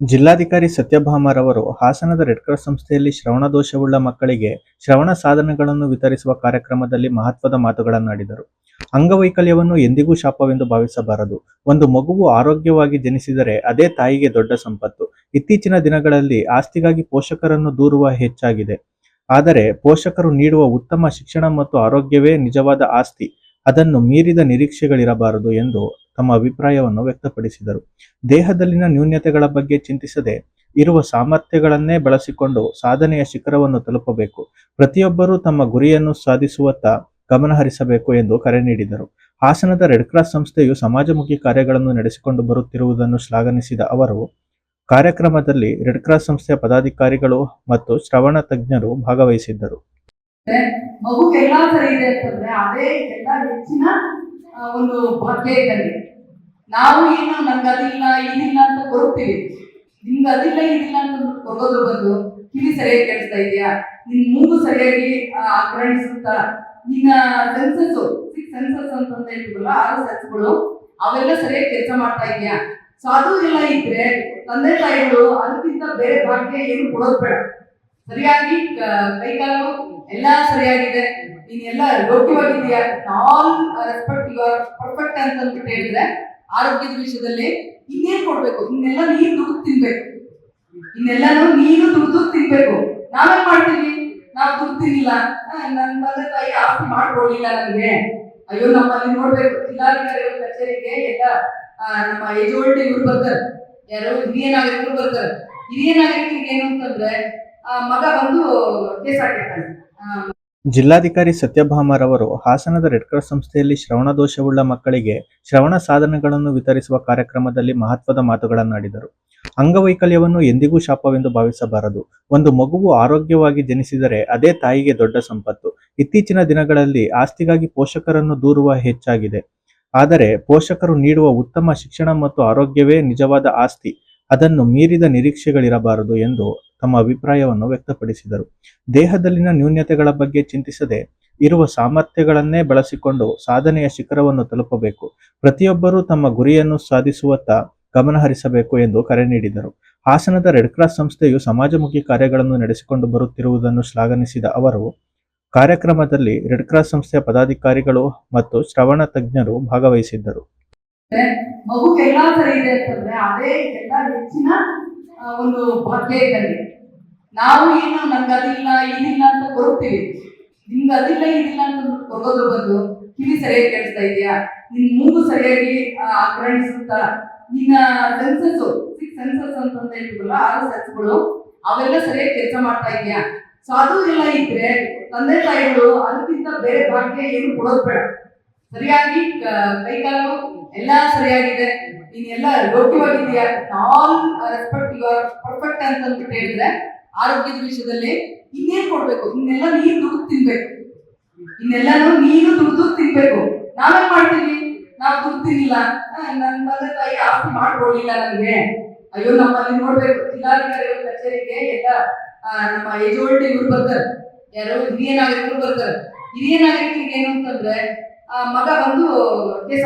ಜಿಲ್ಲಾಧಿಕಾರಿ ಸತ್ಯಭಾಮರವರು ಹಾಸನದ red cross ಸಂಸ್ಥೆಯಲ್ಲಿ ಶ್ರವಣ ದೋಷವುಳ್ಳ ಮಕ್ಕಳಿಗೆ ಶ್ರವಣ ಸಾಧನಗಳನ್ನು ವಿತರಿಸುವ ಕಾರ್ಯಕ್ರಮದಲ್ಲಿ ಮಹತ್ವದ ಮಾತುಗಳನ್ನಾಡಿದರು. ಅಂಗವೈಕಲ್ಯವನ್ನು ಎಂದಿಗೂ ಶಾಪವೆಂದು ಭಾವಿಸಬಾರದು. ಒಂದು ಮಗುವು ಆರೋಗ್ಯವಾಗಿ ಜನಿಸಿದರೆ ಅದೇ ತಾಯಿಗೆ ದೊಡ್ಡ ಸಂಪತ್ತು. ಇತ್ತೀಚಿನ ದಿನಗಳಲ್ಲಿ ಆಸ್ತಿಗಾಗಿ ಪೋಷಕರನ್ನು ದೂರುವ ಹೆಚ್ಚಾಗಿದೆ. ಆದರೆ ಪೋಷಕರು ನೀಡುವ ಉತ್ತಮ ಶಿಕ್ಷಣ ಮತ್ತು ಆರೋಗ್ಯವೇ ನಿಜವಾದ ಆಸ್ತಿ. ಅದನ್ನು ಮೀರಿದ ನಿರೀಕ್ಷೆಗಳಿರಬಾರದು ಎಂದು ತಮ್ಮ ಅಭಿಪ್ರಾಯವನ್ನು ವ್ಯಕ್ತಪಡಿಸಿದರು. ದೇಹದಲ್ಲಿನ ನ್ಯೂನ್ಯತೆಗಳ ಬಗ್ಗೆ ಚಿಂತಿಸದೆ ಇರುವ ಸಾಮರ್ಥ್ಯಗಳನ್ನೇ ಬಳಸಿಕೊಂಡು ಸಾಧನೆಯ ಶಿಖರವನ್ನು ತಲುಪಬೇಕು. ಪ್ರತಿಯೊಬ್ಬರೂ ತಮ್ಮ ಗುರಿಯನ್ನು ಸಾಧಿಸುವತ್ತ ಗಮನಹರಿಸಬೇಕು ಎಂದು ಕರೆ ನೀಡಿದರು. ಹಾಸನದ ರೆಡ್ ಕ್ರಾಸ್ ಸಂಸ್ಥೆಯು ಸಮಾಜಮುಖಿ ಕಾರ್ಯಗಳನ್ನು ನಡೆಸಿಕೊಂಡು ಬರುತ್ತಿರುವುದನ್ನು ಶ್ಲಾಘನಿಸಿದ ಅವರು, ಕಾರ್ಯಕ್ರಮದಲ್ಲಿ ರೆಡ್ ಕ್ರಾಸ್ ಸಂಸ್ಥೆಯ ಪದಾಧಿಕಾರಿಗಳು ಮತ್ತು ಶ್ರವಣ ತಜ್ಞರು ಭಾಗವಹಿಸಿದ್ದರು. ಒಂದು ಇದ್ದಂಗೆ ನಾವು ಏನು ನಂಗೆ ಅದಿಲ್ಲ ಏನಿಲ್ಲ ಅಂತ ಕೊಡ್ತೀವಿ ನಿಮ್ಗೆ ಅದಿಲ್ಲ ಏನಿಲ್ಲ ಅಂತ ಕೊಡೋದ್ರ ಬಂದು ಕಿವಿ ಸರಿಯಾಗಿ ಕೇಳಿಸ್ತಾ ಇದೆಯಾ? ನಿನ್ ಮೂಗು ಸರಿಯಾಗಿ ಆಕ್ರಮಿಸುತ್ತಾ? ನಿನ್ನ ಸೆನ್ಸಸ್ ಸಿಕ್ಸ್ ಸೆನ್ಸಸ್ ಅಂತ ಹೇಳ್ತೀವಲ್ಲ ಆರು ಸೆನ್ಸ್ಗಳು ಅವೆಲ್ಲ ಸರಿಯಾಗಿ ಕೆಲಸ ಮಾಡ್ತಾ ಇದೆಯಾ? ಸೊ ಅದು ಎಲ್ಲ ಇದ್ರೆ ತಂದೆ ತಾಯಿಗಳು ಅದಕ್ಕಿಂತ ಬೇರೆ ಭಾಗ್ಯ ಏನು ಕೊಡೋದು ಬೇಡ. ಸರಿಯಾಗಿ ಕೈಕಾಲು ಎಲ್ಲ ಸರಿಯಾಗಿದೆ. ನೀನೆಲ್ಲ ಯೋಗ್ಯವಾಗಿದೆಯಾ all respect you are perfect ಅಂತ ಅಂದ್ಬಿಟ್ಟು ಹೇಳಿದ್ರೆ, ಆರೋಗ್ಯದ ವಿಷಯದಲ್ಲಿ ಇನ್ನೇನ್ ಕೊಡ್ಬೇಕು? ಇನ್ನೆಲ್ಲ ನೀರು ದುಡ್ದು ತಿನ್ಬೇಕು. ಇನ್ನೆಲ್ಲಾನು ನೀನು ದುಡ್ದು ತಿನ್ಬೇಕು. ನಾವೇನ್ ಮಾಡ್ತೀವಿ? ನಾವು ದುಡ್ಡು ತಿನ್ನಿಲ್ಲ. ನನ್ನ ನನ್ ತಂದೆ ತಾಯಿ ಆಸ್ತಿ ಮಾಡ್ಕೊಡ್ಲಿಲ್ಲ ನನಗೆ. ಅಯ್ಯೋ, ನಮ್ಮಲ್ಲಿ ನೋಡ್ಬೇಕು. ಜಿಲ್ಲಾಧಿಕಾರಿಗಳ ಕಚೇರಿಗೆ ಎಲ್ಲ ನಮ್ಮ ಏಜ್ ಓಲ್ಡ್ ಇವ್ರು ಬರ್ತಾರೆ ಯಾರು ಹಿರಿಯ ನಾಗರಿಕರು ಬರ್ತಾರೆ. ಹಿರಿಯ ನಾಗರಿಕರಿಗೆ ಏನು ಅಂತಂದ್ರೆ ಮಗ ಬಂದು ಜಿಲ್ಲಾಧಿಕಾರಿ ಸತ್ಯಭಾಮರವರು ಹಾಸನದ ರೆಡ್ ಕ್ರಾಸ್ ಸಂಸ್ಥೆಯಲ್ಲಿ ಶ್ರವಣ ದೋಷವುಳ್ಳ ಮಕ್ಕಳಿಗೆ ಶ್ರವಣ ಸಾಧನಗಳನ್ನು ವಿತರಿಸುವ ಕಾರ್ಯಕ್ರಮದಲ್ಲಿ ಮಹತ್ವದ ಮಾತುಗಳನ್ನಾಡಿದರು. ಅಂಗವೈಕಲ್ಯವನ್ನು ಎಂದಿಗೂ ಶಾಪವೆಂದು ಭಾವಿಸಬಾರದು. ಒಂದು ಮಗುವು ಆರೋಗ್ಯವಾಗಿ ಜನಿಸಿದರೆ ಅದೇ ತಾಯಿಗೆ ದೊಡ್ಡ ಸಂಪತ್ತು. ಇತ್ತೀಚಿನ ದಿನಗಳಲ್ಲಿ ಆಸ್ತಿಗಾಗಿ ಪೋಷಕರನ್ನು ದೂರುವ ಹೆಚ್ಚಾಗಿದೆ. ಆದರೆ ಪೋಷಕರು ನೀಡುವ ಉತ್ತಮ ಶಿಕ್ಷಣ ಮತ್ತು ಆರೋಗ್ಯವೇ ನಿಜವಾದ ಆಸ್ತಿ. ಅದನ್ನು ಮೀರಿದ ನಿರೀಕ್ಷೆಗಳಿರಬಾರದು ಎಂದು ತಮ್ಮ ಅಭಿಪ್ರಾಯವನ್ನು ವ್ಯಕ್ತಪಡಿಸಿದರು. ದೇಹದಲ್ಲಿನ ನ್ಯೂನ್ಯತೆಗಳ ಬಗ್ಗೆ ಚಿಂತಿಸದೆ ಇರುವ ಸಾಮರ್ಥ್ಯಗಳನ್ನೇ ಬಳಸಿಕೊಂಡು ಸಾಧನೆಯ ಶಿಖರವನ್ನು ತಲುಪಬೇಕು. ಪ್ರತಿಯೊಬ್ಬರೂ ತಮ್ಮ ಗುರಿಯನ್ನು ಸಾಧಿಸುವತ್ತ ಗಮನಹರಿಸಬೇಕು ಎಂದು ಕರೆ ನೀಡಿದರು. ಹಾಸನದ ರೆಡ್ ಕ್ರಾಸ್ ಸಂಸ್ಥೆಯು ಸಮಾಜಮುಖಿ ಕಾರ್ಯಗಳನ್ನು ನಡೆಸಿಕೊಂಡು ಬರುತ್ತಿರುವುದನ್ನು ಶ್ಲಾಘನಿಸಿದ ಅವರು, ಕಾರ್ಯಕ್ರಮದಲ್ಲಿ ರೆಡ್ ಕ್ರಾಸ್ ಸಂಸ್ಥೆಯ ಪದಾಧಿಕಾರಿಗಳು ಮತ್ತು ಶ್ರವಣ ತಜ್ಞರು ಭಾಗವಹಿಸಿದ್ದರು. ಮಗುಗೆಲ್ಲ ಸರಿ ಇದೆ ಅಂತಂದ್ರೆ ಅದೇ ಎಲ್ಲ ಹೆಚ್ಚಿನ ಒಂದು ಭಾಗ್ಯ ಇದ್ದಂಗೆ ನಾವು ಏನು ನಂಗೆ ಅದಿಲ್ಲ, ಇದಿಲ್ಲ ಅಂತ ಕೊರಗ್ತೀವಿ ನಿಮ್ಗೆ ಅದಿಲ್ಲ, ಇದಿಲ್ಲ ಅಂತ ಕೊರಗೋದ್ರ ಬಂದು ಕಿವಿ ಸರಿಯಾಗಿ ಕೇಳಿಸ್ತಾ ಇದೆಯಾ ನಿನ್ ಮೂಗು ಸರಿಯಾಗಿ ಆಕ್ರಮಿಸುತ್ತಾ? ನಿನ್ನ ಸೆನ್ಸಸ್ ಸಿಕ್ಸ್ ಸೆನ್ಸಸ್ ಅಂತ ಹೇಳ್ತೀವಲ್ಲ ಆರು ಸೆನ್ಸ್ಗಳು ಅವೆಲ್ಲ ಸರಿಯಾಗಿ ಕೆಲಸ ಮಾಡ್ತಾ ಇದೆಯಾ ಸೊ ಅದು ಎಲ್ಲ ಇದ್ರೆ ತಂದೆ ತಾಯಿಗಳು ಅದಕ್ಕಿಂತ ಬೇರೆ ಭಾಗ್ಯ ಏನು ಕೊಡೋದು ಬೇಡ. ಸರಿಯಾಗಿ ಕೈಕಾಲು ಎಲ್ಲ ಸರಿಯಾಗಿದೆ. ನೀನೆಲ್ಲ ಯೋಗ್ಯವಾಗಿದೆಯಾ ಆಲ್ ರೆಸ್ಪೆಕ್ಟ್ ಯು ಪರ್ಫೆಕ್ಟ್ ಅಂತ ಅಂದ್ಬಿಟ್ಟು ಹೇಳಿದ್ರೆ, ಆರೋಗ್ಯದ ವಿಷಯದಲ್ಲಿ ಇನ್ನೇನ್ ಕೊಡ್ಬೇಕು? ಇನ್ನೆಲ್ಲ ನೀನು ದುಡ್ದು ತಿನ್ಬೇಕು. ಇನ್ನೆಲ್ಲಾನು ನೀನು ದುಡ್ದು ತಿನ್ಬೇಕು. ನಾವೇನ್ ಮಾಡ್ತೀವಿ? ನಾವು ದುಡ್ಡು ತಿನ್ನಿಲ್ಲ. ನನ್ನ ನನ್ ತಂದೆ ತಾಯಿ ಆಸ್ತಿ ಮಾಡ್ಕೊಡ್ಲಿಲ್ಲ ನನಗೆ. ಅಯ್ಯೋ, ನಮ್ಮಲ್ಲಿ ನೋಡ್ಬೇಕು, ಜಿಲ್ಲಾಧಿಕಾರಿಗಳ, ಕಚೇರಿಗೆ ಎಲ್ಲ ನಮ್ಮ ಏಜ್ ಓಲ್ಡ್ ಇವ್ರು ಬರ್ತಾರೆ ಯಾರು ಹಿರಿಯ ನಾಗರಿಕರು ಬರ್ತಾರೆ. ಹಿರಿಯ ನಾಗರಿಕರಿಗೆ ಏನು ಅಂತಂದ್ರೆ ಮಗ ಬಂದು ಕೇಸ್